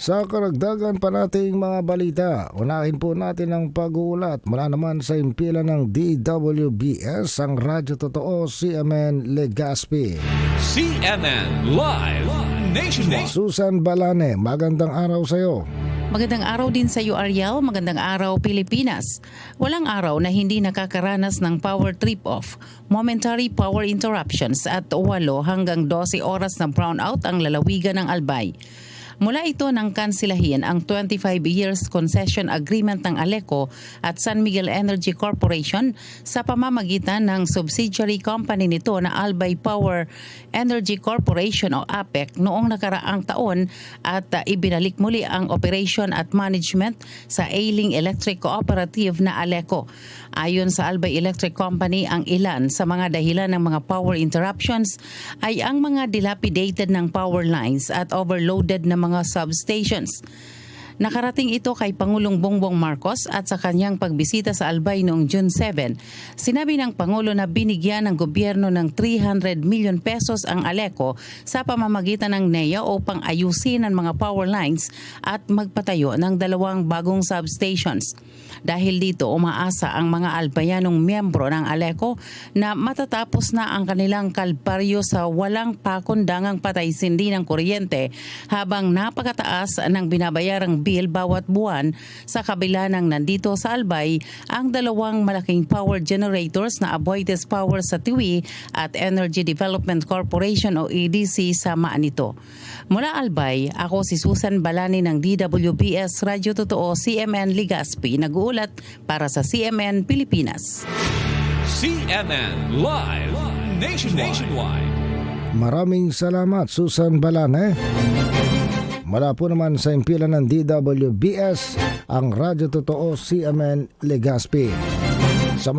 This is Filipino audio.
Sa karagdagan pa nating mga balita, unahin po natin ang pag-uulat mula naman sa impila ng DWBS, ang Radyo Totoo, CMN Legaspi. CNN Live Nationwide. Susan Balane, magandang araw sa iyo. Magandang araw din sa iyo, Ariel. Magandang araw, Pilipinas. Walang araw na hindi nakakaranas ng power trip-off, momentary power interruptions at 8 hanggang 12 oras ng brownout ang lalawigan ng Albay. Mula ito nang kansilahin ang 25 years concession agreement ng Aleco at San Miguel Energy Corporation sa pamamagitan ng subsidiary company nito na Albay Power Energy Corporation o APEC noong nakaraang taon at uh, ibinalik muli ang operation at management sa Ailing Electric Cooperative na Aleco. Ayon sa Albay Electric Company, ang ilan sa mga dahilan ng mga power interruptions ay ang mga dilapidated ng power lines at overloaded na mga substations. Nakarating ito kay Pangulong Bongbong Marcos at sa kanyang pagbisita sa Albay noong June 7. Sinabi ng Pangulo na binigyan ng gobyerno ng 300 million pesos ang Aleco sa pamamagitan ng NEA upang ayusin ang mga power lines at magpatayo ng dalawang bagong substations. Dahil dito umaasa ang mga albayanong miyembro ng Aleco na matatapos na ang kanilang kalbaryo sa walang pakundangang patay-sindi ng kuryente habang napakataas ng binabayarang bill bawat buwan sa kabila ng nandito sa Albay ang dalawang malaking power generators na Aboitiz Power sa Tiwi at Energy Development Corporation o EDC sa Maanito. Mula Albay, ako si Susan Balani ng DWBS Radyo Totoo CMN Ligaspi nag-uulat para sa CMN Pilipinas. CNN Live Nationwide. Maraming salamat Susan Balane. Mula po naman sa impila ng DWBS, ang Radyo Totoo, CMN Legaspi. Sa